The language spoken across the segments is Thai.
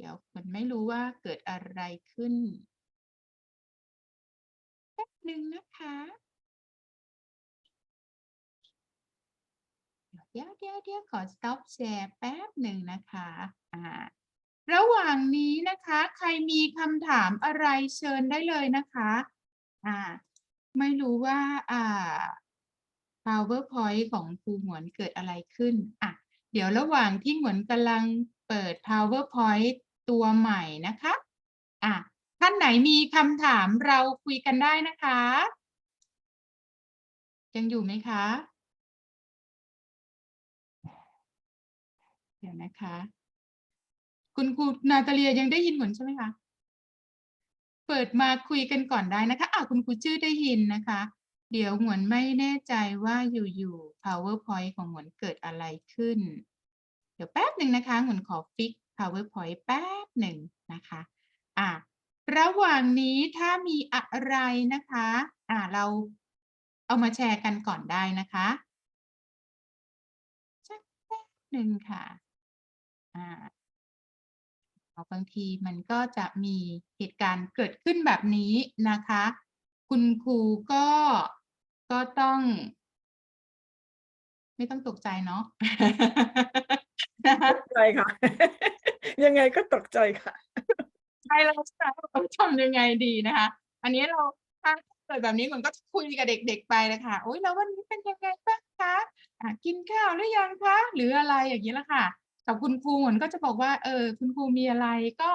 เดี๋ยวมันไม่รู้ว่าเกิดอะไรขึ้นแป๊บหนึ่งนะคะเดี๋ยวเดี๋ยวเดี๋ยวขอ stop share แป๊บหนึ่งนะคะอ่าระหว่างนี้นะคะ ใครมีคำถามอะไรเชิญได้เลยนะคะอ่าไม่รู้ว่าอ่า PowerPoint ของครูหมวนเกิดอะไรขึ้นอะเดี๋ยวระหว่างที่หมวนกำลังเปิด PowerPoint ตัวใหม่นะคะอะท่านไหนมีคำถามเราคุยกันได้นะคะ ยังอยู่ไหมคะ เดี๋ยวนะคะ คุณครูนาตาเลียยังได้ยินหมวนใช่ไหมคะ เปิดมาคุยกันก่อนได้นะคะอ่าคุณครูชื่อได้ยินนะคะ เดี๋ยวหมวนไม่แน่ใจว่าอยู่ๆ PowerPoint ของหมวนเกิดอะไรขึ้น เดี๋ยวแป๊บหนึ่งนะคะหมวนขอฟิก PowerPoint แป๊บหนึ่งนะคะอ่าระหว่างนี้ถ้ามีอะไรนะคะอ่าเราเอามาแชร์กันก่อนได้นะคะสักแป๊บหนึ่งค่ะอ่าบางทีมันก็จะมีเหตุการณ์เกิดขึ้นแบบนี้นะคะ คุณครูก็ก็ต้อง ไม่ต้องตกใจเนาะนะคะตกใจค่ะ ยังไงก็ตกใจค่ะใช่แล้วค่ะเราทำยังไงดีนะคะ อันนี้เราถ้าเกิดแบบนี้มันก็คุยกับเด็ก ๆ ไปเลยค่ะโอ๊ยแล้ววันนี้เป็นยังไงบ้างคะอะกินข้าวหรือยังคะหรืออะไรอย่างนี้ละค่ะกับคุณครูเหมือนก็จะบอกว่าเออคุณครูมีอะไรก็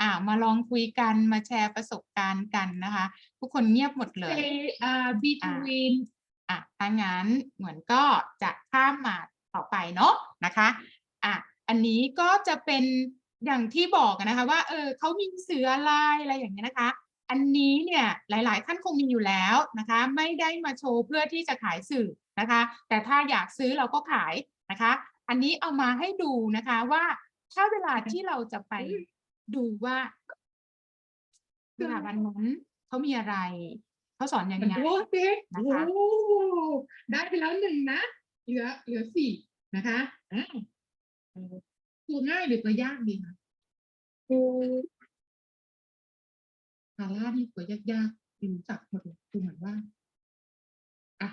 อ่ามาลองคุยกันมาแชร์ประสบการณ์กันนะคะ ทุกคนเงียบหมดเลย say uh between อะถ้างั้นเหมือนก็จะข้ามมาต่อไปเนาะนะคะอะอันนี้ก็จะเป็นอย่างที่บอกอะนะคะว่าเออเขามีสื่ออะไรอะไรอย่างเงี้ยนะคะ อันนี้เนี่ยหลาย ๆ ท่านคงมีอยู่แล้วนะคะ ไม่ได้มาโชว์เพื่อที่จะขายสื่อนะคะ แต่ถ้าอยากซื้อเราก็ขายนะคะ อันนี้เอามาให้ดูนะคะว่าถ้าเวลาที่เราจะไปดูว่าสถาบันนั้นเขามีอะไร เขาสอนยังไงโอ้เด็กนะโอ้คะได้ไปแล้วหนึ่งนะ เหลือเหลือสี่นะคะอ่าเออตัวง่ายหรือตัวยากดีคะคาร่านี่ตัวยากๆรู้จักหมดเลยดูเหมือนว่าอะ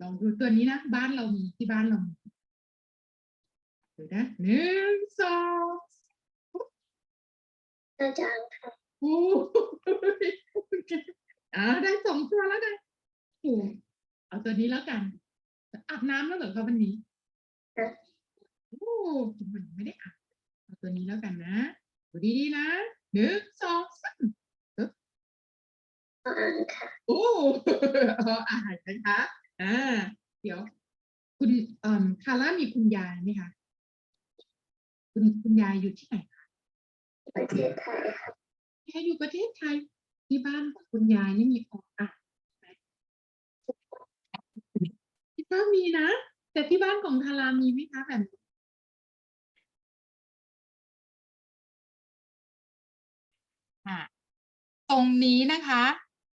ลองดูตัวนี้นะ บ้านเรามีที่บ้านเรามีเดี๋ยวนะหนึ่งสองอาจารย์ค่ะโอ้ ยอ่าได้สองตัวแล้วนะโอ้เอาตัวนี้แล้วกัน อาบน้ำแล้วเหรอคะวันนี้ค่ะโอ้มันไม่ได้อาบเอาตัวนี้แล้วกันนะดูดีๆนะหนึ่งสองสามอ่านค่ะโอ้เอาอาหารนะคะอ่าเดี๋ยว คุณเอ่อคาร่ามีคุณยายไหมคะคุณคุณยายอยู่ที่ไหนคะประเทศไทยค่ะแค่อยู่ประเทศไทย ที่บ้านของคุณยายนี่มีออกอะไหมที่บ้านมีนะ แต่ที่บ้านของทารามีไหมคะแบบนี้อะตรงนี้นะคะ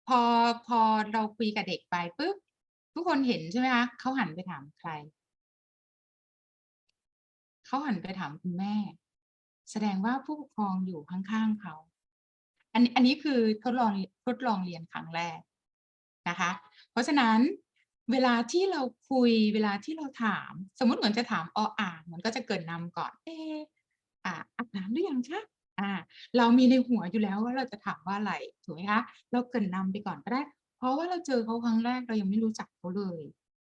พอพอเราคุยกับเด็กไปปุ๊บทุกคนเห็นใช่ไหมคะเขาหันไปถามใครเขาหันไปถามคุณแม่ แสดงว่าผู้ปกครองอยู่ข้างๆเขา อันนี้อันนี้คือทดลองทดลองเรียนครั้งแรกนะคะ เพราะฉะนั้นเวลาที่เราคุยเวลาที่เราถาม สมมติเหมือนจะถามออ่างมันก็จะเกิดนำก่อน เอออ่าอาบน้ำหรือยังคะอ่า เรามีในหัวอยู่แล้วว่าเราจะถามว่าอะไรถูกไหมคะเราเกรินนำไปก่อนก็ได้ เพราะว่าเราเจอเขาครั้งแรกเรายังไม่รู้จักเขาเลย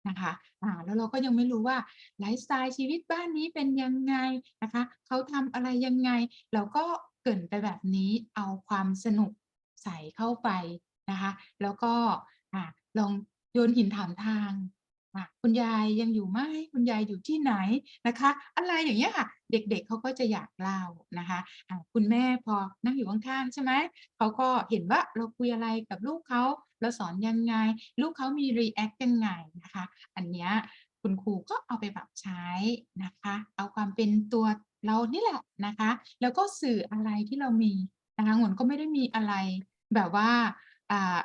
นะคะอ่าแล้วเราก็ยังไม่รู้ว่าไลฟ์สไตล์ชีวิตบ้านนี้เป็นยังไงนะคะเขาทำอะไรยังไง เราก็เกินไปแบบนี้เอาความสนุกใส่เข้าไปนะคะ แล้วก็อ่าลองโยนหินถามทาง คุณยายยังอยู่ไหมคุณยายอยู่ที่ไหนนะคะ อะไรอย่างเงี้ยค่ะ เด็กๆเขาก็จะอยากเล่านะคะะคุณแม่พอนั่งอยู่ข้างๆใช่ไหมเขาก็เห็นว่าเราคุยอะไรกับลูกเขาเราสอนยังไง ลูกเขามีรีแอคยังไงนะคะ อันเนี้ยคุณครูก็เอาไปปรับใช้นะคะ เอาความเป็นตัวเรานี่แหละนะคะ แล้วก็สื่ออะไรที่เรามีนะคะหนก็ไม่ได้มีอะไรแบบว่าอ่า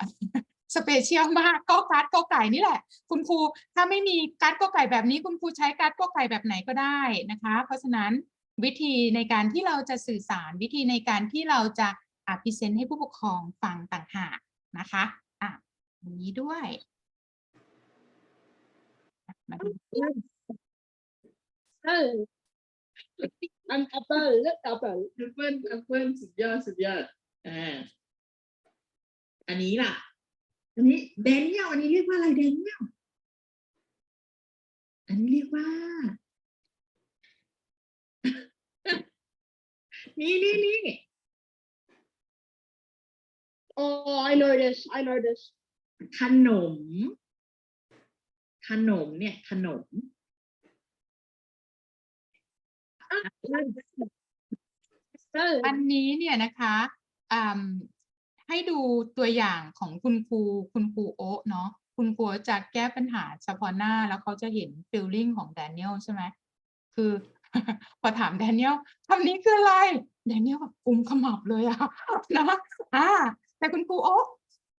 สเปเชียลมากก็การ์ดก็ไก่นี่แหละ คุณครูถ้าไม่มีการ์ดก็ไก่แบบนี้ คุณครูใช้การ์ดก็ไก่แบบไหนก็ได้นะคะ เพราะฉะนั้นวิธีในการที่เราจะสื่อสารวิธีในการที่เราจะอ่าพรีเซนต์ให้ผู้ปกครองฟังต่างหากนะคะอะอันนี้ด้วยมาดู Apple. An apple, look apple. แอปเปิลแอปเปิลสุดยอดสุดยอดอ่าอันนี้ล่ะ อันนี้แดเนียลอันนี้เรียกว่าอะไรแดเนียลอันนี้เรียกว่า นี่นี่นี่ Oh, I know this. I know this. ขนม ขนมเนี่ย ขนมอันนี้เนี่ยนะคะอืม ให้ดูตัวอย่างของคุณครูคุณครูโอ๊ะเนาะคุณครูจะแก้ปัญหาเฉพาะหน้าแล้วเขาจะเห็นฟิลลิ่งของแดเนียลใช่ไหมคือพอถามแดเนียลคำนี้คืออะไรแดเนียลแบบกุมขมับเลยอะนะอ่าแต่คุณครูโอ๊ะ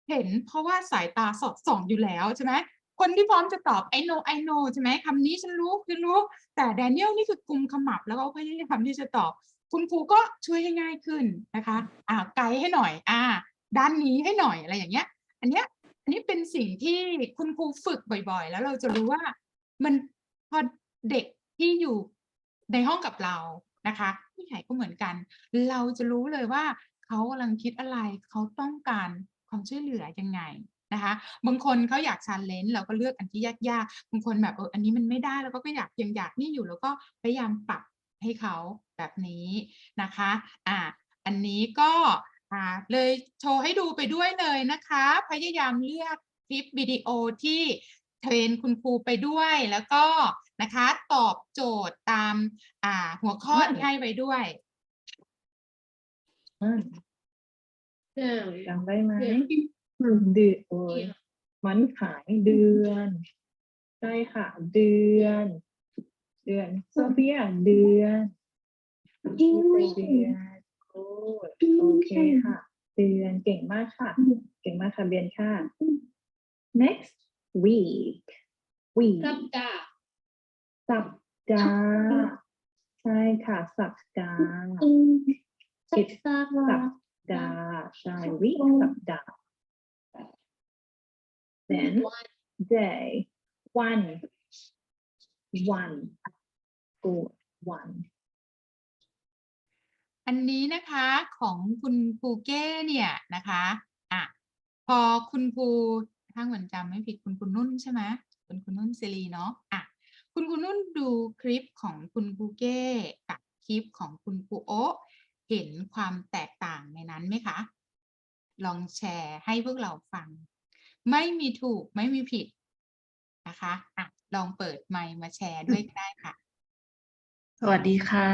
เห็นเพราะว่าสายตาสอดส่องอยู่แล้วใช่ไหมคนที่พร้อมจะตอบ I know I know ใช่ไหมคำนี้ฉันรู้คือรู้ แต่แดเนียลนี่คือกุมขมับแล้วก็พยายามที่จะตอบ คุณครูก็ช่วยให้ง่ายขึ้นนะคะ อ่าไกด์ให้หน่อย อ่า ด้านนี้ให้หน่อยอะไรอย่างเงี้ย อันเนี้ยอันนี้เป็นสิ่งที่คุณครูฝึกบ่อย ๆ แล้วเราจะรู้ว่ามันพอเด็กที่อยู่ในห้องกับเรานะคะผู้ใหญ่ก็เหมือนกัน เราจะรู้เลยว่าเขากำลังคิดอะไรเขาต้องการความช่วยเหลือยังไงนะคะบางคนเขาอยากชันเลนเราก็เลือกอันที่ยากๆบางคนแบบเอออันนี้มันไม่ได้แล้วก็ก็อยากยังอยากนี่อยู่แล้วก็พยายามปรับให้เขาแบบนี้นะคะอ่าอันนี้ก็ อ่าเลยโชว์ให้ดูไปด้วยเลยนะคะ พยายามเลือกคลิปวิดีโอที่เทรนคุณครูไปด้วยแล้วก็นะคะตอบโจทย์ตามอ่าหัวข้อที่ให้ไว้ด้วยอ่า There we go. จำได้ไหม Yeah. เดือนโอ้ยมันขายเดือนใช่ค่ะ เดือน เดือนโซเฟียเดือนอีเดือน โอ้ยโอเคค่ะ เดือนเก่งมากค่ะ เก่งมากค่ะเบียนค่ะ next week week Sabda. สัปดาห์ใช่ค่ะ สัปดาห์ It's สัปดาห์ใช่ week สัปดาห์ then day one one good one อันนี้นะคะของคุณครูเก้เนี่ยนะคะอะพอคุณครูถ้าเหมือนจำไม่ผิดคุณครูนุ่นใช่ไหมคุณครูนุ่นซีรีเนาะอะคุณครูนุ่นดูคลิปของคุณครูเก้กับคลิปของคุณครูโอะเห็นความแตกต่างในนั้นไหมคะ ลองแชร์ให้พวกเราฟัง ไม่มีถูกไม่มีผิดนะคะอะลองเปิดไมค์มาแชร์ด้วยก็ได้ค่ะ สวัสดีค่ะ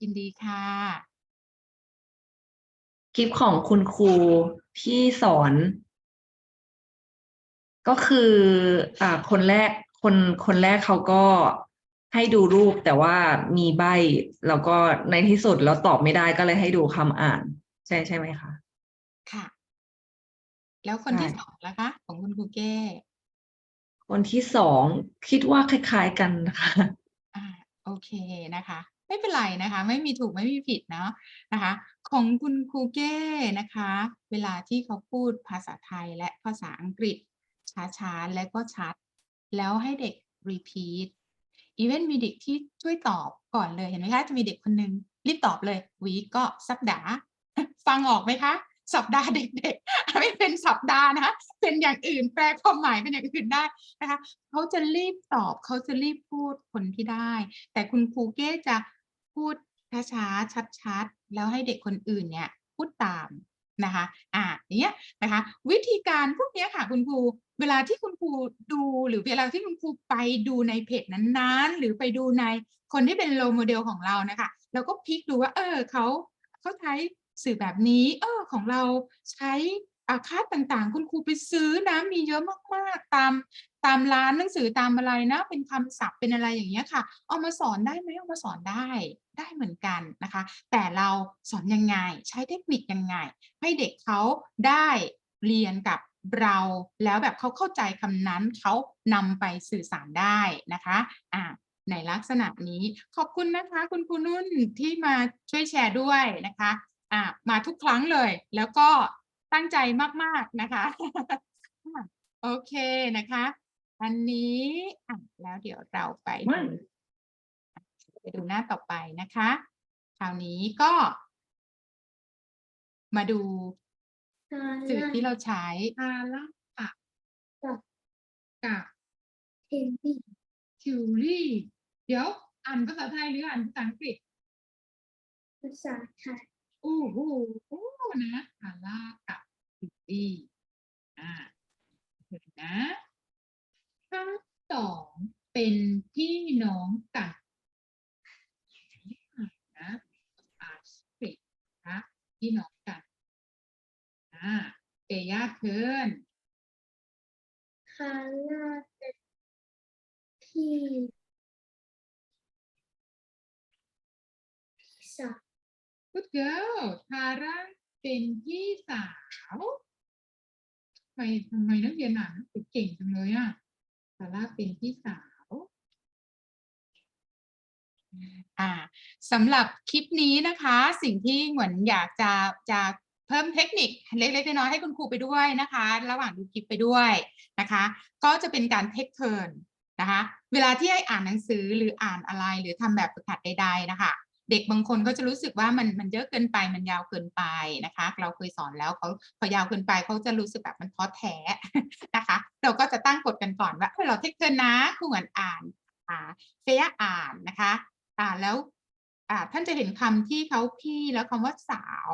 ยินดีค่ะ คลิปของคุณครูที่สอน ก็คือ อ่า คนแรกคนคนแรกเขาก็ให้ดูรูปแต่ว่ามีใบ แล้วก็ในที่สุดแล้วตอบไม่ได้ก็เลยให้ดูคำอ่าน ใช่ใช่ไหมคะค่ะ แล้วคนที่ใช่สองล่ะคะ ของคุณครูเก้คนที่สองคิดว่าคล้าย ๆกันนะคะอ่าโอเคนะคะ ไม่เป็นไรนะคะ ไม่มีถูกไม่มีผิดเนาะนะคะ ของคุณครูเก้นะคะ เวลาที่เขาพูดภาษาไทยและภาษาอังกฤษ ช้าๆ และก็ชัด แล้วให้เด็ก repeat อีเวนมีเด็กที่ช่วยตอบก่อนเลยเห็นไหมคะ จะมีเด็กคนนึงรีบตอบเลยวีก็สัปดาห์ฟังออกไหมคะ สัปดาห์เด็กๆ ไม่เป็นสัปดาห์นะเป็นอย่างอื่นแปลความหมายเป็นอย่างอื่นได้นะคะเขาจะรีบตอบเขาจะรีบพูดคนที่ได้ แต่คุณครูเก้จะพูดช้าๆชัดๆ แล้วให้เด็กคนอื่นเนี่ยพูดตามนะคะอ่าอย่างเนี้ยนะคะวิธีการพวกนี้ค่ะคุณครูเวลาที่คุณครูดูหรือเวลาที่คุณครูไปดูในเพจนั้นๆ หรือไปดูในคนที่เป็นโลโมเดลของเรานะคะเราก็พลิกดูว่าเออเขาเขาใช้สื่อแบบนี้ เออของเราใช้อาคาตต่างๆ คุณครูไปซื้อนะมีเยอะมากๆตาม ตามร้านหนังสือตามอะไรนะ เป็นคำศัพท์เป็นอะไรอย่างเงี้ยค่ะ เอามาสอนได้ไหมเอามาสอนได้ได้เหมือนกันนะคะ แต่เราสอนยังไงใช้เทคนิคยังไง ให้เด็กเขาได้เรียนกับเราแล้วแบบเขาเข้าใจคำนั้นเขานำไปสื่อสารได้นะคะอ่าในลักษณะนี้ขอบคุณนะคะ คุณครูนุ่นที่มาช่วยแชร์ด้วยนะคะอ่ามาทุกครั้งเลย แล้วก็ตั้งใจมาก ๆ นะคะ โอเคนะคะ อันนี้อะแล้วเดี๋ยวเราไปมัดูนไปดูหน้าต่อไปนะคะ คราวนี้ก็ มาดูฮาสื่อลาที่เราใช้ฮาละปะกับกับเทนดี้ทิวลี่เดี๋ยว อ่านภาษาไทยหรืออ่านภาษาอังกฤษ ภาษาไทยโอ้โหนะฮาละกับทิวลี่อ่าเดี๋ยวนะ ทั้งสองเป็นพี่น้องกันนะอาสเปกนะพี่น้องกันอ่าเตย่าเคินฮาลาเป็นพี่สาว Good girl ทาร่าเป็นพี่สาวทำไมทำไมนักเรียนอ่านหนังสือเก่งจังเลยอะ ทาร่าเป็นพี่สาว อ่าสำหรับคลิปนี้นะคะ สิ่งที่เหมือนอยากจะจะเพิ่มเทคนิคเล็กๆน้อยๆให้คุณครูไปด้วยนะคะ ระหว่างดูคลิปไปด้วยนะคะ ก็จะเป็นการเทคเทิร์นนะคะ เวลาที่ให้อ่านหนังสือหรืออ่านอะไรหรือทำแบบฝึกหัดใด ๆ นะคะ เด็กบางคนก็จะรู้สึกว่ามันมันเยอะเกินไปมันยาวเกินไปนะคะ เราเคยสอนแล้วเขาพอยาวเกินไปเขาจะรู้สึกแบบมันท้อแท้นะคะ เราก็จะตั้งกฎกันก่อนว่าเราเทคเทิร์นะครูเหมือนอ่านอ่าเฟียอ่านนะคะอ่าแล้วอ่าท่านจะเห็นคำที่เขาพี่แล้วคำว่าสาว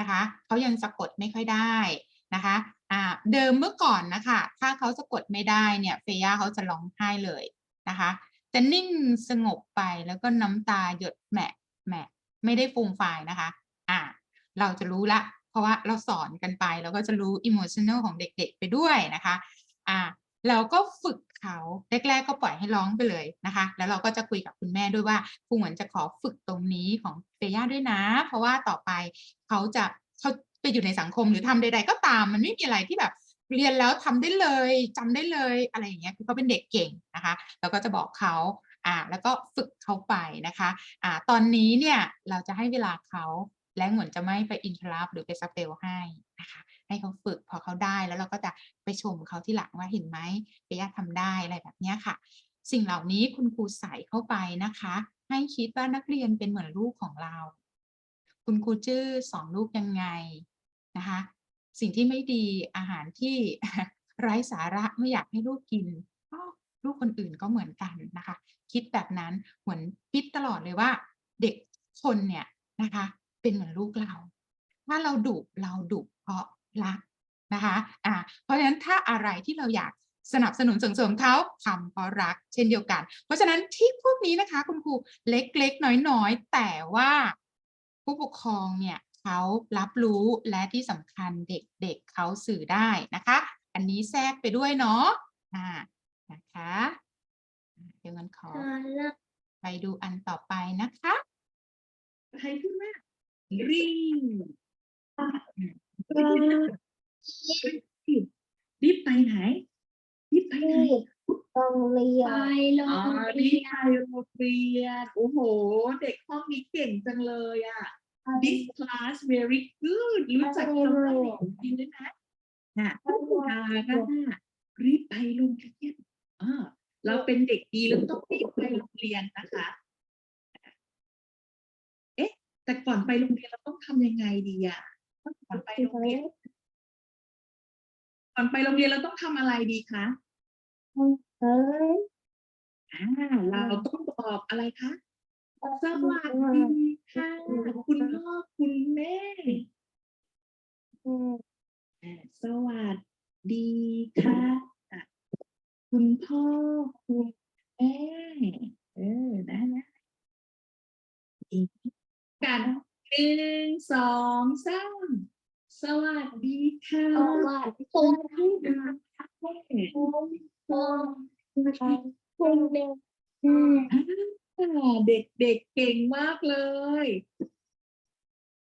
นะคะเขายังสะกดไม่ค่อยได้นะคะอ่าเดิมเมื่อก่อนนะคะถ้าเขาสะกดไม่ได้เนี่ยเฟย่าเขาจะร้องไห้เลยนะคะจะนิ่งสงบไปแล้วก็น้ำตาหยดแหมะ แหมไม่ได้ฟูมไฟายนะคะ อ่า เราจะรู้ละ เพราะว่าเราสอนกันไปเราก็จะรู้อิ o มชัน a ลของเด็กๆ ไปด้วยนะคะ อ่า เราก็ฝึกเขาแรกๆก็ปล่อยให้ร้องไปเลยนะคะ แล้วเราก็จะคุยกับคุณแม่ด้วยว่าครูเหมือนจะขอฝึกตรงนี้ของเฟย่าด้วยนะ เพราะว่าต่อไปเขาจะเขาไปอยู่ในสังคมหรือทำใด ๆ ก็ตาม มันไม่มีอะไรที่แบบเรียนแล้วทำได้เลยจำได้เลยอะไรอย่างเงี้ยคือเขาเป็นเด็กเก่งนะคะเราก็จะบอกเขา อ่าแล้วก็ฝึกเขาไปนะคะอ่าตอนนี้เนี่ยเราจะให้เวลาเขาและเหมือนจะไม่ไปอินทรัพหรือไปสเปลให้นะคะให้เขาฝึกพอเขาได้แล้วเราก็จะไปชมเขาที่หลังว่าเห็นไหมเปียะทำได้อะไรแบบนี้ค่ะ สิ่งเหล่านี้คุณครูใส่เข้าไปนะคะ ให้คิดว่านักเรียนเป็นเหมือนลูกของเรา คุณครูจื้อสอนลูกยังไงนะคะ สิ่งที่ไม่ดีอาหารที่ไร้สาระไม่อยากให้ลูกกิน ลูกคนอื่นก็เหมือนกันนะคะ คิดแบบนั้นเหมือนคิดตลอดเลยว่า เด็กคนเนี่ยนะคะ เป็นเหมือนลูกเรา ถ้าเราดุเราดุเพราะรักนะคะอ่าเพราะฉะนั้นถ้าอะไรที่เราอยากสนับสนุนส่งเสริมเขาทำเพราะรัก เช่นเดียวกัน เพราะฉะนั้นที่พวกนี้นะคะคุณครูเล็กๆ น้อยๆ แต่ว่าผู้ปกครองเนี่ยเขารับรู้และที่สำคัญเด็กๆเขาสื่อได้นะคะ อันนี้แทรกไปด้วยเนาะอ่า นะคะอ่าเดี๋ยวกันขอฮาลาไปดูอันต่อไปนะคะใครขึ้นมารีรีบไปไหนรีบไปไหนโรงเรียนไปโรอ๋องเรีรีบยไปนโรงเรียนโอ้โห เด็กห้องนี้เก่งจังเลยอะ this class very good รู้จักคำว่าเด็กจริงด้วยนะน่ะอ่าน่ารีบไปโรงเรียนอ่า เราเป็นเด็กดีเราต้องรีบไปโรงเรียนนะคะ เอ๊ะ แต่ก่อนไปโรงเรียนเราต้องทำยังไงดีอะก่อนไปโรงเรียนก่อนไปโรงเรียนเราต้องทำอะไรดีคะเฮ้ยอ่าเราต้องบอกอะไรคะสวัสดีค่ะคุณพ่อคุณแม่อ่าสวัสดีค่ะอะ คุณพ่อคุณแม่เออนะนะอีกกันหนึ่งสองสามสวัสดีค่ะสวัสดีค่ะคุณแม่คุณพ่อคุณแม่อ่าเด็กๆเก่งมากเลย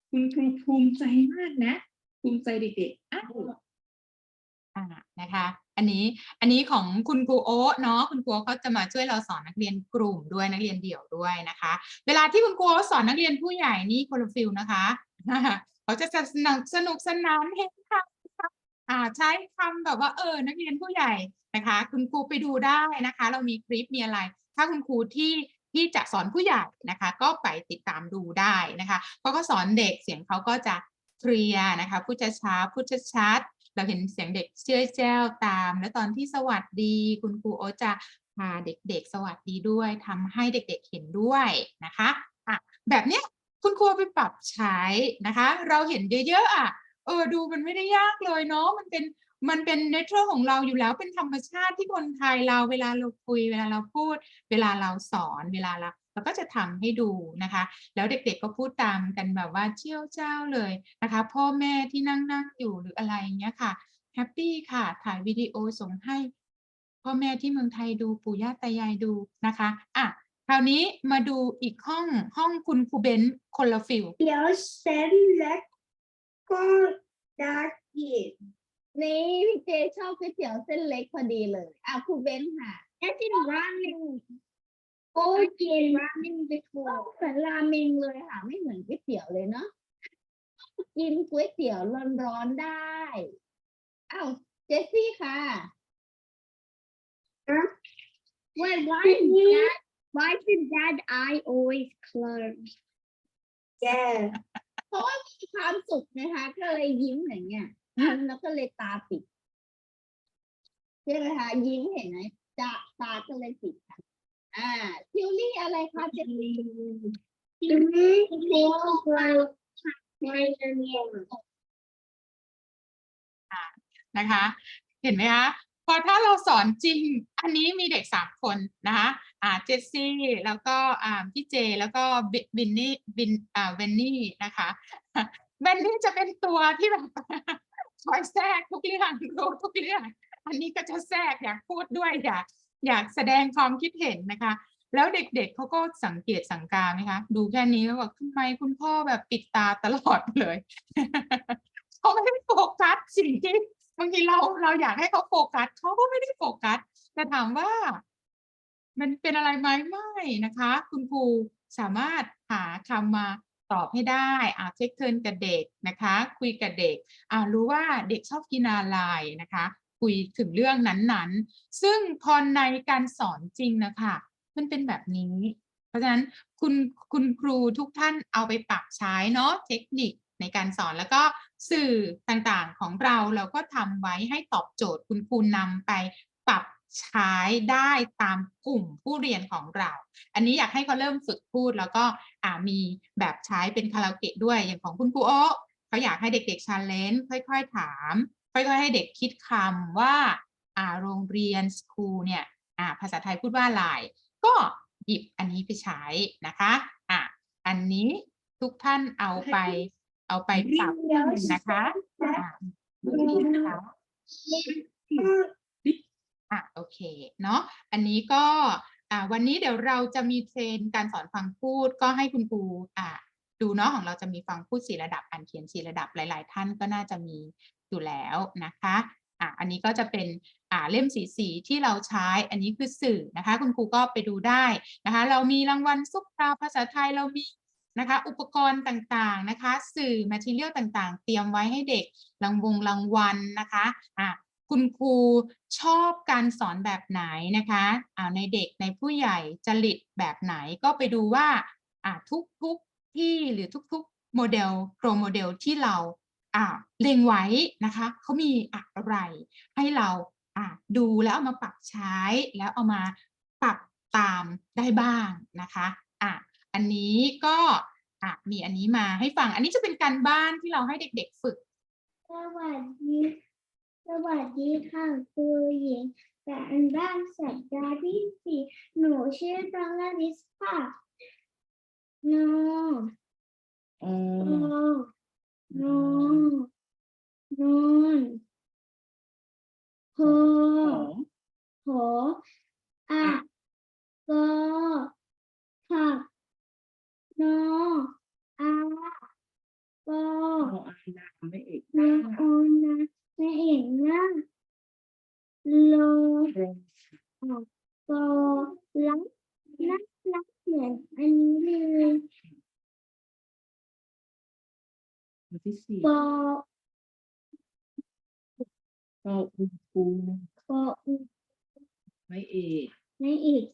คุณครูภูมิใจมากนะ ภูมิใจเด็กๆอ้าวอ่านะคะ อันนี้อันนี้ของคุณครูโอ๊ตเนาะคุณครูเขาจะมาช่วยเราสอนนักเรียนกลุ่มด้วยนักเรียนเดี่ยวด้วยนะคะ เวลาที่คุณครูสอนนักเรียนผู้ใหญ่นี่คนละฟิลนะคะเขาจะสนุกสนุกสนานเฮฮาอ่าใช้คำแบบว่าเออ นักเรียนผู้ใหญ่นะคะ คุณครูไปดูได้นะคะ เรามีคลิปมีอะไร ถ้าคุณครูที่ที่จะสอนผู้ใหญ่นะคะ ก็ไปติดตามดูได้นะคะเพราะเขาสอนเด็กเสียงเขาก็จะเคลียร์นะคะพูดช้าๆพูดชัด เราเห็นเสียงเด็กเชื่อแจ้วตาม แล้วตอนที่สวัสดีคุณครูโอจะพาเด็กๆ สวัสดีด้วยทำให้เด็กๆเห็นด้วยนะคะอะแบบเนี้ยคุณครูไปปรับใช้นะคะ เราเห็นเยอะๆอะเออดูมันไม่ได้ยากเลยเนาะมันเป็นมันเป็นเนเชอร์ของเราอยู่แล้วเป็นธรรมชาติที่คนไทยเราเวลาเราคุย เวลาเราพูด เวลาเราสอน เวลาเรา เราก็จะทำให้ดูนะคะ แล้วเด็กๆก็พูดตามกันแบบว่าเชี่ยวเจ้าเลยนะคะ พ่อแม่ที่นั่งนั่งอยู่หรืออะไรอย่างเงี้ยค่ะแฮปปี้ค่ะถ่ายวิดีโอส่งให้พ่อแม่ที่เมืองไทยดูปู่ย่าตายายดูนะคะอะคราวนี้มาดูอีกห้องห้องคุณครูเบนซ์คนละฟิลเดี๋ยวเส้นเล็กก็ได้อีกนี่พี่เจชอบก๋วยเตี๋ยวเส้นเล็กพอดีเลยอะครูเบนค่ะแล้ว กินราเมงโอ้ยกินราเมงไปทั่วเหมือนราเมงเลยค่ะ ไม่เหมือนก๋วยเตี๋ยวเลยเนาะกินก๋วยเตี๋ยวร้อนๆได้อ้าวเจสซี่ค่ะ Wait, why is that? Why did that eye always close? Yeah. เพราะว่ามีความสุขนะคะ ก็เลยยิ้มอย่างเงี้ยยิ้มแล้วก็เลยตาปิดใช่ไหมคะยิ้มเห็นไหมจะตาก็เลยปิดค่ะ อ่าทิวลี่อะไรคะเจสซี่นะคะ เห็นไหมคะพอถ้าเราสอนจริง อันนี้มีเด็กสามคนนะคะอ่าเจสซี่ แล้วก็อ่าพี่เจ แล้วก็บิบินนี่บินอ่าเวนนี่นะคะเวนนี่จะเป็นตัวที่แบบคอยแทรกทุกเรื่องรู้ทุกเรื่อง อันนี้ก็จะแทรกอยากพูดด้วยอยาก อยากแสดงความคิดเห็นนะคะ แล้วเด็กๆเขาก็สังเกตสังการไหมคะ ดูแค่นี้แล้วบอกทำไมคุณพ่อแบบปิดตาตลอดเลยเขาไม่ได้โฟกัสสิ่งที่บางทีเราเราอยากให้เขาโฟกัสเขาก็ไม่ได้โฟกัสแต่ถามว่า มันเป็นอะไรไหมไม่นะคะ คุณครูสามารถหาคำมาตอบให้ได้อ่าเช็คเทิร์นกับเด็กนะคะ คุยกับเด็กอ่ารู้ว่าเด็กชอบกินอะไรนะคะ คุยถึงเรื่องนั้นๆ ซึ่งพอในการสอนจริงนะคะมันเป็นแบบนี้ เพราะฉะนั้นคุณคุณครูทุกท่านเอาไปปรับใช้เนาะเทคนิคในการสอนแล้วก็สื่อต่างๆของเราเราก็ทำไว้ให้ตอบโจทย์คุณครูนำไปปรับใช้ได้ตามกลุ่มผู้เรียนของเรา อันนี้อยากให้เขาเริ่มฝึกพูดแล้วก็มีแบบใช้เป็นคาราโอเกะด้วยอย่างของคุณครูโอ๊เขาอยากให้เด็กๆชาเลนจ์ค่อย ๆ ถาม ค่อยๆ ให้เด็กคิดคำว่าอ่าโรงเรียนสคูลเนี่ยอ่าภาษาไทยพูดว่าอะไรก็หยิบอันนี้ไปใช้นะคะอะอันนี้ทุกท่านเอาไปเอาไปปรับนะคะอ่าดูดีนะคะอะโอเคเนาะอันนี้ก็อ่าวันนี้เดี๋ยวเราจะมีเทรนการสอนฟังพูดก็ให้คุณครูอ่าดูเนาะของเราจะมีฟังพูดสี่ระดับอ่านเขียนสี่ระดับหลาย ๆ ท่านก็น่าจะมี อยู่แล้วนะคะอะอันนี้ก็จะเป็นอ่าเล่มสีสีที่เราใช้ อันนี้คือสื่อนะคะ คุณครูก็ไปดูได้นะคะ เรามีรางวัลซุปตาภาษาไทยเรามีนะคะอุปกรณ์ต่างๆนะคะ สื่อ material ต่างๆ เตรียมไว้ให้เด็กรางวงรางวัลนะคะอะคุณครูชอบการสอนแบบไหนนะคะอ่าในเด็กในผู้ใหญ่จริตแบบไหนก็ไปดูว่าอ่าทุกๆที่หรือทุกๆโมเดลโปรโมเดลที่เรา เล็งไว้นะคะเขามีอะไร ให้เราอ่าดูแล้วเอามาปรับใช้แล้วเอามาปรับตามได้บ้างนะคะอะอันนี้ก็อะมีอันนี้มาให้ฟัง อันนี้จะเป็นการบ้านที่เราให้เด็ก ๆ ฝึก สวัสดี สวัสดีค่ะครูหญิงแต่อันบ้านสัปดาห์ที่สี่หนูชื่อตังลาลิสค่ะนออืนมอ นอนนอนโฮโหอะกอผักนออากอเอาอันดาไม่เอกนาโอนาแม่เอกนะโลโกลักนักนักเหมือนอันนี้เลย ตัวที่สี่ปอปออูปูปออุไม่เอกไม่อีก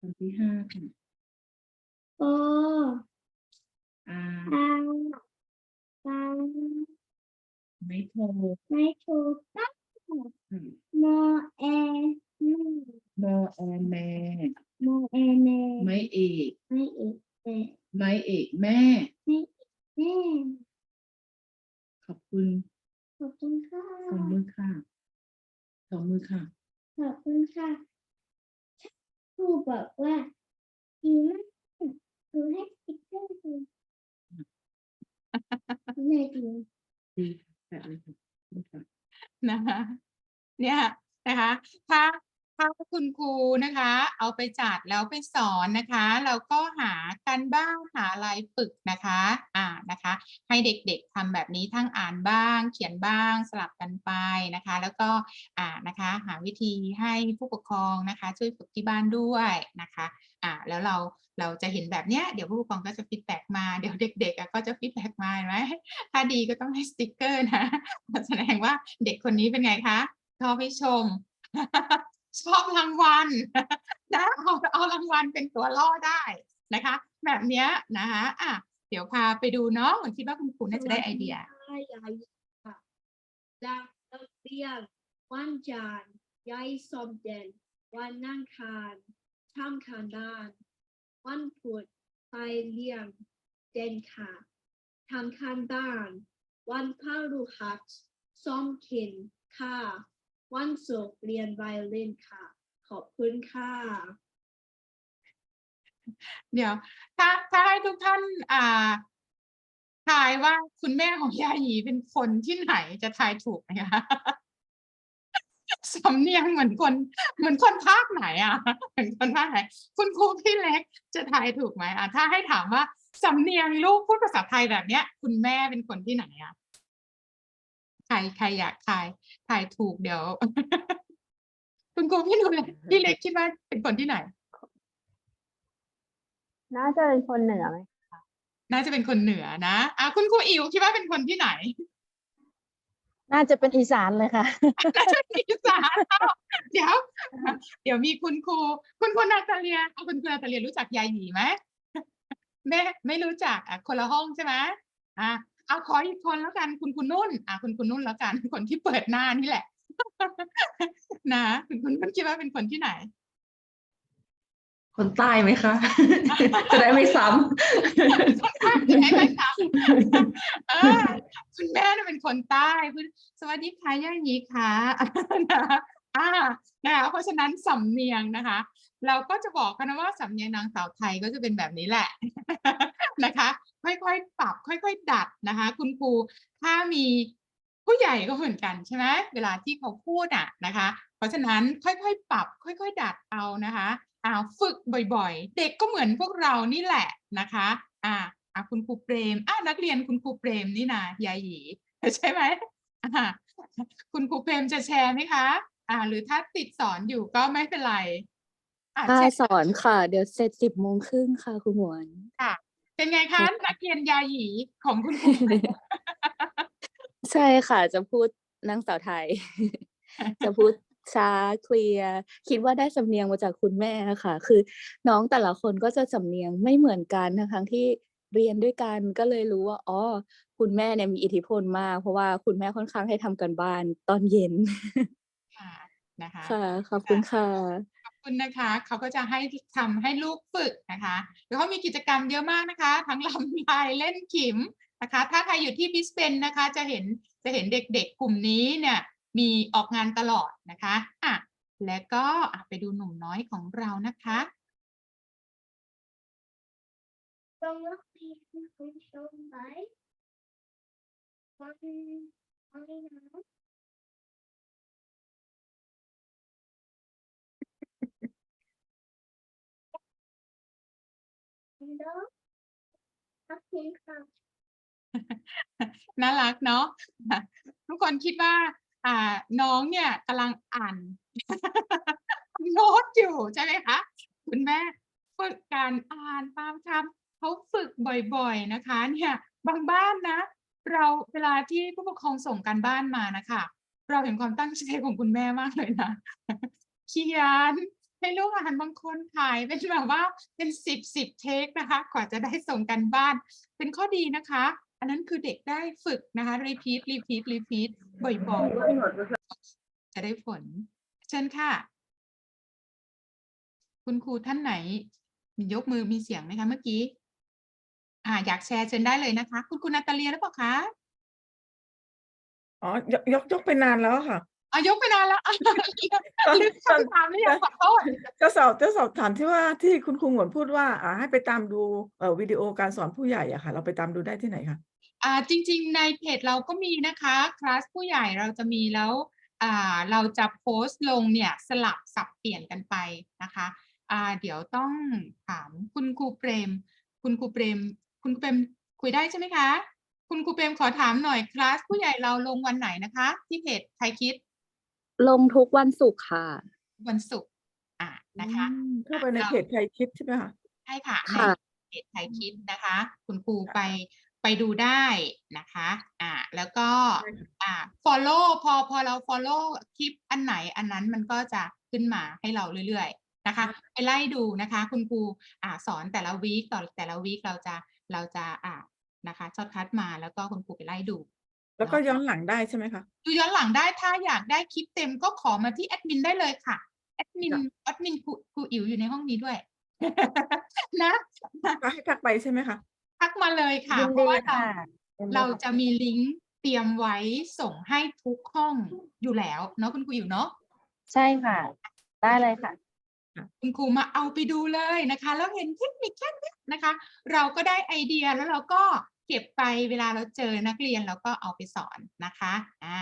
ตัวที่ห้าค่ะปออาอาปาไม่โทไม่ถูกต้องค่ะโมเอแม่โมแอนแม่โมเอแม่ไม่เอกไม่อีกแต่ ไม่เอกแม่ แม่ขอบคุณขอบคุณค่ะสองมือค่ะสองมือค่ะ ขอบคุณค่ะครูบอกว่าดีมากครูให้สติ๊กเกอร์ครูแม่ดีดีแบบเลยค่ะดีค่ะนะคะเนี่ยนะคะถ้า ถ้าคุณครูนะคะ เอาไปจัดแล้วไปสอนนะคะเราก็หากันบ้างหาอะไรฝึกนะคะอ่านะคะ ให้เด็กๆทำแบบนี้ทั้งอ่านบ้าง เขียนบ้างสลับกันไปนะคะ แล้วก็อ่านะคะ หาวิธีให้ผู้ปกครองนะคะ ช่วยฝึกที่บ้านด้วยนะคะอ่าแล้วเราเราจะเห็นแบบเนี้ยเดี๋ยวผู้ปกครองก็จะฟีดแบ็กมาเดี๋ยวเด็กๆก็จะฟีดแบ็กมาไหมถ้าดีก็ต้องให้สติกเกอร์นะแสดงว่าเด็กคนนี้เป็นไงคะชอบให้ชม ชอบรางวัลนะเอาเอารางวัลเป็นตัวล่อได้นะคะ แบบเนี้ยนะคะอะเดี๋ยวพาไปดูเนาะผมคิดว่าคุณครูน่าจะได้ไอเดียยายค่ะดังเรียนวันจันทร์ยายสอบเด่นวันนั่งคารทำการบ้าน วันพุธไปเรียนเด่นค่ะทำการบ้าน วันพฤหัสซ้อมเขียนค่ะ วันศุกร์เรียนไวโอลินค่ะ ขอบคุณค่ะ เดี๋ยว ถ้าถ้าให้ทุกท่านอ่าทายว่าคุณแม่ของยายีเป็นคนที่ไหนจะทายถูกไหมคะสำเนียงเหมือนคนเหมือนคนภาคไหนอะเหมือนคนภาคไหน คุณครูพี่เล็กจะทายถูกไหมอะถ้าให้ถามว่าสำเนียงลูกพูดภาษาไทยแบบเนี้ย คุณแม่เป็นคนที่ไหนอะ ใครใครอยากทายทายถูกเดี๋ยว คุณครูพี่หนูเล็กพี่เล็กคิดว่าเป็นคนที่ไหน น่าจะเป็นคนเหนือไหมน่าจะเป็นคนเหนือนะอะคุณครูอิ๋วคิดว่าเป็นคนที่ไหน น่าจะเป็นอีสานเลยค่ะน่าจะเป็นอีสานเอ้าเดี๋ยว เดี๋ยวมีคุณครูคุณครูนาตาเลียเอาคุณครูนาตาเลียรู้จักยายหยีไหมแม่ไม่รู้จักอะคนละห้องใช่ไหมอะ เอาขออีกคนแล้วกันคุณคุณนุ่น อะคุณคุณนุ่นแล้วกัน คนที่เปิดหน้านี่แหละ นะคุณคุณนุ่นคิดว่าเป็นคนที่ไหน คนใต้ไหมคะ จะได้ไม่ซ้จะได้ไม่ซ้ำเออคุณแม่น่ะเป็นคนใต้คุณสวัสดีค่ะย่าหยีค่ะนะอ่านะคะเพราะฉะนั้นสำเนียงนะคะ เราก็จะบอกกันนะว่าสำเนียงนางสาวไทยก็จะเป็นแบบนี้แหละนะคะ ค่อยๆ ปรับ ค่อย ๆ ดัดนะคะ คุณครูถ้ามีผู้ใหญ่ก็เหมือนกันใช่ไหมเวลาที่เขาพูดอะนะคะ เพราะฉะนั้นค่อยๆ ปรับ ค่อย ๆ ดัดเอานะคะอ่าฝึกบ่อยๆ เด็กก็เหมือนพวกเรานี่แหละนะคะอ่าอะคุณครูเปรมอะนักเรียนคุณครูเปรมนี่นะยายหยีใช่ไหมอ่าคุณครูเปรมจะแชร์ไหมคะอ่า หรือถ้าติดสอนอยู่ก็ไม่เป็นไรอะค่ะแชร์สอนค่ะ เดี๋ยวเสร็จสิบโมงครึ่งค่ะคุณหมวนค่ะ เป็นไงคะค่ะนักเรียนยาหยีของคุณครูใช่ค่ะ จะพูดนางสาวไทย จะพูดช้าเคลียร์คิดว่าได้สำเนียงมาจากคุณแม่ค่ะ คือน้องแต่ละคนก็จะสำเนียงไม่เหมือนกันทั้งทั้งที่เรียนด้วยกันก็เลยรู้ว่าอ๋อคุณแม่เนี่ยมีอิทธิพลมาก เพราะว่าคุณแม่ค่อนข้างให้ทำกันบ้านตอนเย็น ค่ะนะคะ ค่ะขอบคุณค่ะขอบ คุณนะคะ เขาก็จะให้ทำให้ลูกฝึกนะคะแล้วเขามีกิจกรรมเยอะมากนะคะ ทั้งลำลายเล่นขิมนะคะ ถ้าใครอยู่ที่บิสเบนนะคะ จะเห็นจะเห็นเด็กๆกลุ่มนี้เนี่ยมีออกงานตลอดนะคะอะแล้วก็ไปดูหนุ่มน้อยของเรานะคะตรงนี้คุณชมไหมวันวันนะ เด้อขอบคุณค่ะ น่ารักเนาะทุกคนคิดว่า อ่า น้องเนี่ยกำลังอ่านโน้ตอยู่ใช่ไหมคะคุณแม่ฝึกการอ่านตามคำเขาฝึกบ่อยๆนะคะ เนี่ย บางบ้านนะ เราเวลาที่ผู้ปกครองส่งการบ้านมานะคะ เราเห็นความตั้งใจของคุณแม่มากเลยนะเขียน ให้ลูกอ่านบางคนถ่ายเป็นแบบว่าเป็นสิบสิบเทคนะคะกว่าจะได้ส่งกันบ้าน เป็นข้อดีนะคะ อันนั้นคือเด็กได้ฝึกนะคะ repeat repeat repeat บ่อยๆจะได้ผล เชิญค่ะ คุณครูท่านไหนมียกมือมีเสียงไหมคะเมื่อกี้อ่าอยากแชร์เชิญได้เลยนะคะ คุณครูนาตาเลียหรือเปล่าคะอ๋อยกยกยกไปนานแล้วค่ะ อะยกไปนานแล้วอะตอนลืมตอนคำถามหรือยังขอโทษจะสอบจะสอบถามที่ว่าที่คุณครูหงวนพูดว่าอ่าให้ไปตามดูเอ่อวิดีโอการสอนผู้ใหญ่อะค่ะ เราไปตามดูได้ที่ไหนคะอ่าจริง ๆ ในเพจเราก็มีนะคะคลาสผู้ใหญ่เราจะมีแล้วอ่าเราจะโพสต์ลงเนี่ยสลับสับเปลี่ยนกันไปนะคะอ่าเดี๋ยวต้องถามคุณครูเปรม คุณครูเปรม คุณครูเปรมคุยได้ใช่ไหมคะ คุณครูเปรมขอถามหน่อยคลาสผู้ใหญ่เราลงวันไหนนะคะ ที่เพจไทยคิด ลงทุกวันศุกร์ค่ะ วันศุกร์อ่านะคะ อืมเข้าไปในเราเพจไทยคิดใช่ไหมคะ ใช่ค่ะในค่ะ เพจไทยคิดนะคะ คุณครูไปไปดูได้นะคะ อ่า แล้วก็ได้ค่ะ อ่า follow พอพอเรา follow คลิปอันไหนอันนั้นมันก็จะขึ้นมาให้เราเรื่อยๆนะคะ ไปไล่ดูนะคะ คุณครูอ่าสอนแต่ละวีคต่อแต่ละวีคเราจะเราจะอ่านะคะช็อตคัดมาแล้วก็คุณครูไปไล่ดู แล้วก็ย้อนหลังได้ใช่ไหมคะดูย้อนหลังได้ถ้าอยากได้คลิปเต็มก็ขอมาที่แอดมินได้เลยค่ะแอดมินจ้ะแอดมินครูครูอิ๋วอยู่ในห้องนี้ด้วย นะให้ทักไปใช่ไหมคะทักมาเลยค่ะยินเพราะดีว่าเราค่ะเราจะมีลิงก์เตรียมไว้ส่งให้ทุกห้องอยู่แล้วเนาะคุณครูอยู่เนาะใช่ค่ะ ได้เลยค่ะ คุณครูมาเอาไปดูเลยนะคะ แล้วเห็นเทคนิคแค่เนี้ยนะคะ เราก็ได้ไอเดียแล้วเราก็ เก็บไปเวลาเราเจอนักเรียนเราก็เอาไปสอนนะคะอ่า